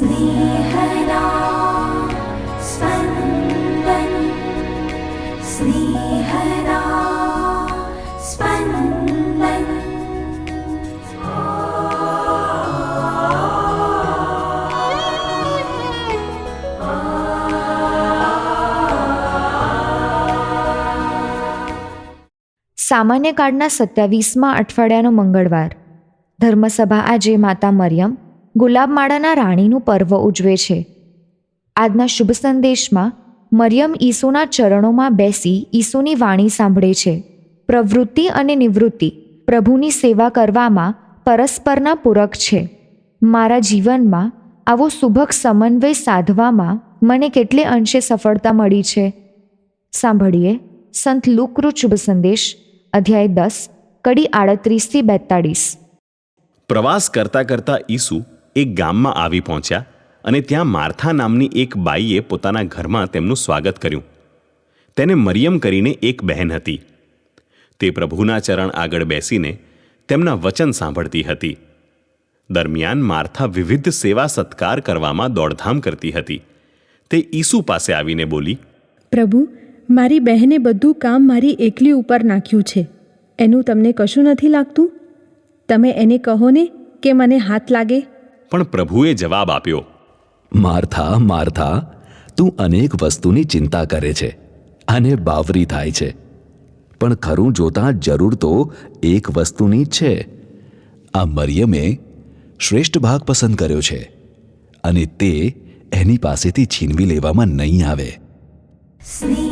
स्नेहदा स्पन्दन् स्नेहदा स्पन्दन् સામાન્ય કાળના સત્યાવીસમાં અઠવાડિયાનો મંગળવાર ધર્મસભા આજે માતા મરિયમ ગુલાબમાળાના રાણીનું પર્વ ઉજવે છે. આજના શુભ સંદેશમાં મરિયમ ઈસુના ચરણોમાં બેસી ઈસુની વાણી સાંભળે છે. પ્રવૃત્તિ અને નિવૃત્તિ પ્રભુની સેવા કરવામાં પરસ્પરના પૂરક છે. મારા જીવનમાં આવો સુભક સમન્વય સાધવામાં મને કેટલે અંશે સફળતા મળી છે. સાંભળીએ સંત લુકૃત શુભ સંદેશ, અધ્યાય દસ, કડી આડત્રીસથી બેતાળીસ. પ્રવાસ કરતા કરતા ઈસુ એક ગામમાં આવી પહોંચ્યા અને ત્યાં માર્થા નામની એક બાઈએ પોતાના ઘરમાં તેમનું સ્વાગત કર્યું. તેને મરિયમ કરીને એક બહેન હતી. તે પ્રભુના ચરણ આગળ બેસીને તેમના વચન સાંભળતી હતી. દરમિયાન માર્થા વિવિધ સેવા સત્કાર કરવામાં દોડધામ કરતી હતી. તે ઈસુ પાસે આવીને બોલી, પ્રભુ, મારી બહેને બધું કામ મારી એકલી ઉપર નાખ્યું છે. એનું તમને કશું નથી લાગતું? તમે એને કહો ને કે મને હાથ લાગે પણ પ્રભુએ જવાબ આપ્યો માર્થા માર્થા તું અનેક વસ્તુની ચિંતા કરે છે અને બાવરી થાય છે. પણ ખરું જોતાં જરૂર તો એક વસ્તુની જ છે. આ મરિયમે શ્રેષ્ઠ ભાગ પસંદ કર્યો છે અને તે એની પાસેથી છીનવી લેવામાં નહીં આવે. સ્નેહ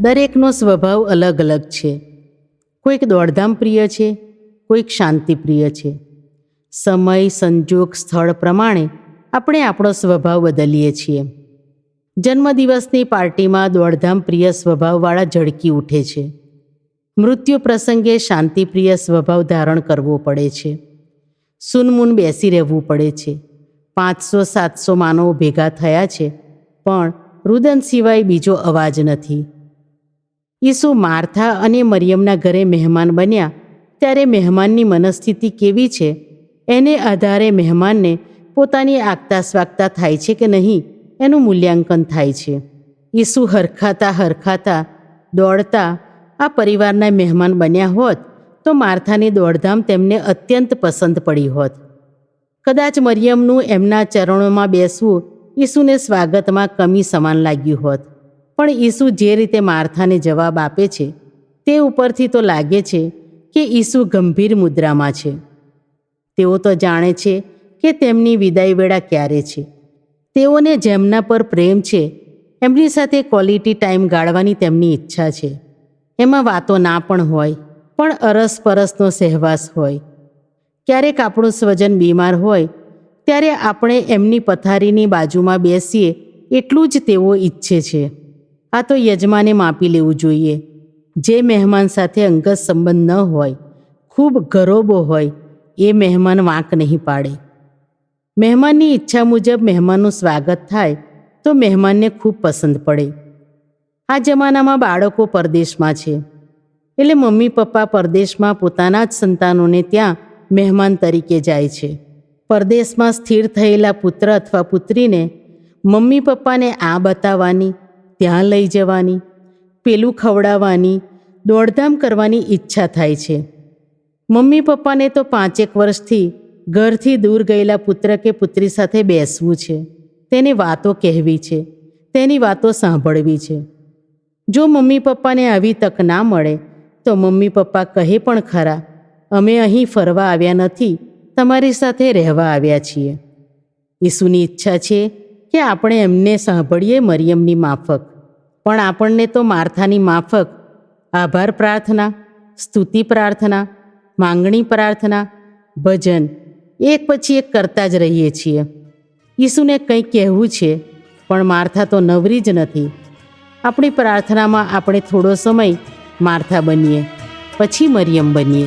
દરેકનો સ્વભાવ અલગ અલગ છે. કોઈક દોડધામ પ્રિય છે, કોઈક શાંતિ પ્રિય છે. સમય, સંજોગ, સ્થળ પ્રમાણે આપણે આપણો સ્વભાવ બદલીએ છીએ. જન્મદિવસની પાર્ટીમાં દોડધામ પ્રિય સ્વભાવવાળા ઝળકી ઉઠે છે. મૃત્યુ પ્રસંગે શાંતિપ્રિય સ્વભાવ ધારણ કરવો પડે છે. સુનમુન બેસી રહેવું પડે છે. પાંચસો, સાતસો માનવો ભેગા થયા છે, પણ રુદન સિવાય બીજો અવાજ નથી. ઈસુ માર્થા અને મરિયમના ઘરે મહેમાન બન્યા. ત્યારે મહેમાનની મનસ્થિતિ કેવી છે? એને આધારે મહેમાનને પોતાની આગતા સ્વાગતા થાય છે કે નહીં એનું મૂલ્યાંકન થાય છે. ઈસુ હરખાતા હરખાતા દોડતા આ પરિવારના મહેમાન બન્યા હોત તો માર્થાની દોડધામ તેમને અત્યંત પસંદ પડી હોત. કદાચ મરિયમનું એમના ચરણોમાં બેસવું ઈસુને સ્વાગતમાં કમી સમાન લાગ્યું હોત. પણ ઈસુ જે રીતે માર્થાને જવાબ આપે છે, તે ઉપરથી તો લાગે છે કે ઈસુ ગંભીર મુદ્રામાં છે. તેઓ તો જાણે છે કે તેમની વિદાય વેળા ક્યારે છે. તેઓને જેમના પર પ્રેમ છે, એમની સાથે ક્વોલિટી ટાઈમ ગાળવાની તેમની ઈચ્છા છે. એમાં વાતો ના પણ હોય, પણ અરસપરસનો સહેવાસ હોય. ક્યારેક આપણું સ્વજન બીમાર હોય, ત્યારે આપણે એમની પથારીની બાજુમાં બેસીએ એટલું જ તેઓ ઈચ્છે છે. આ તો યજમાને માપી લેવું જોઈએ. જે મહેમાન સાથે અંગત સંબંધ ન હોય, ખૂબ ગરોબો હોય, એ મહેમાન વાંક નહીં પાડે. મહેમાનની ઈચ્છા મુજબ મહેમાનનું સ્વાગત થાય, તો મહેમાનને ખૂબ પસંદ પડે. આ જમાનામાં બાળકો પરદેશમાં છે. એટલે મમ્મી પપ્પા પરદેશમાં પોતાના જ સંતાનોને ત્યાં મહેમાન તરીકે જાય છે. પરદેશમાં સ્થિર થયેલા પુત્ર અથવા પુત્રીને મમ્મી પપ્પાને આ બતાવવાની ત્યાં લઈ જવાની, પેલું ખવડાવવાની, દોડધામ કરવાની ઈચ્છા થાય છે. મમ્મી પપ્પાને તો પાંચેક વર્ષથી ઘરથી દૂર ગયેલા પુત્ર કે પુત્રી સાથે બેસવું છે. તેને વાતો કહેવી છે. તેની વાતો સાંભળવી છે. જો મમ્મી પપ્પાને આવી તક ના મળે, તો મમ્મી પપ્પા કહે પણ ખરા, અમે અહીં ફરવા આવ્યા નથી, તમારી સાથે રહેવા આવ્યા છીએ. ઈસુની ઈચ્છા છે કે આપણે એમને સાંભળીએ મરિયમની માફક. પણ આપણને તો માર્થાની માફક, આભાર પ્રાર્થના, સ્તુતિ પ્રાર્થના, માંગણી પ્રાર્થના, ભજન, એક પછી એક કરતા જ રહીએ છીએ. ઈસુને કંઈક કહેવું છે, પણ માર્થા તો નવરી જ નથી. આપણી પ્રાર્થનામાં આપણે થોડો સમય માર્થા બનીએ, પછી મરિયમ બનીએ.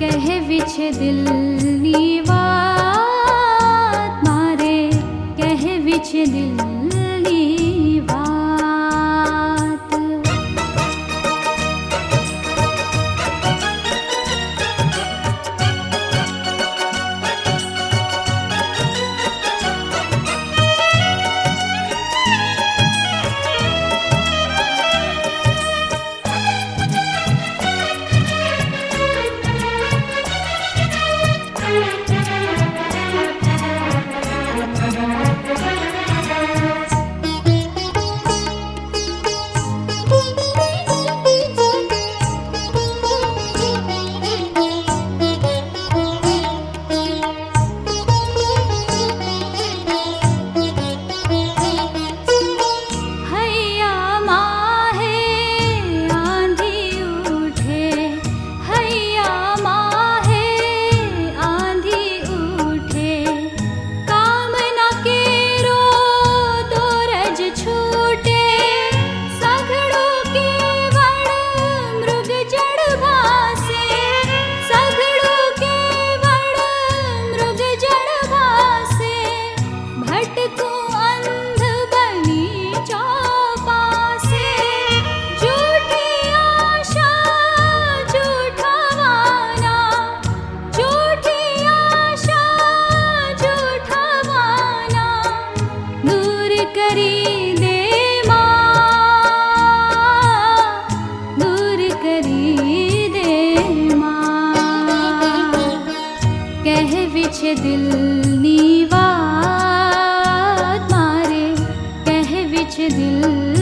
कह विछ दिल करी दे मां। कह ी के विल नी वा कहे विल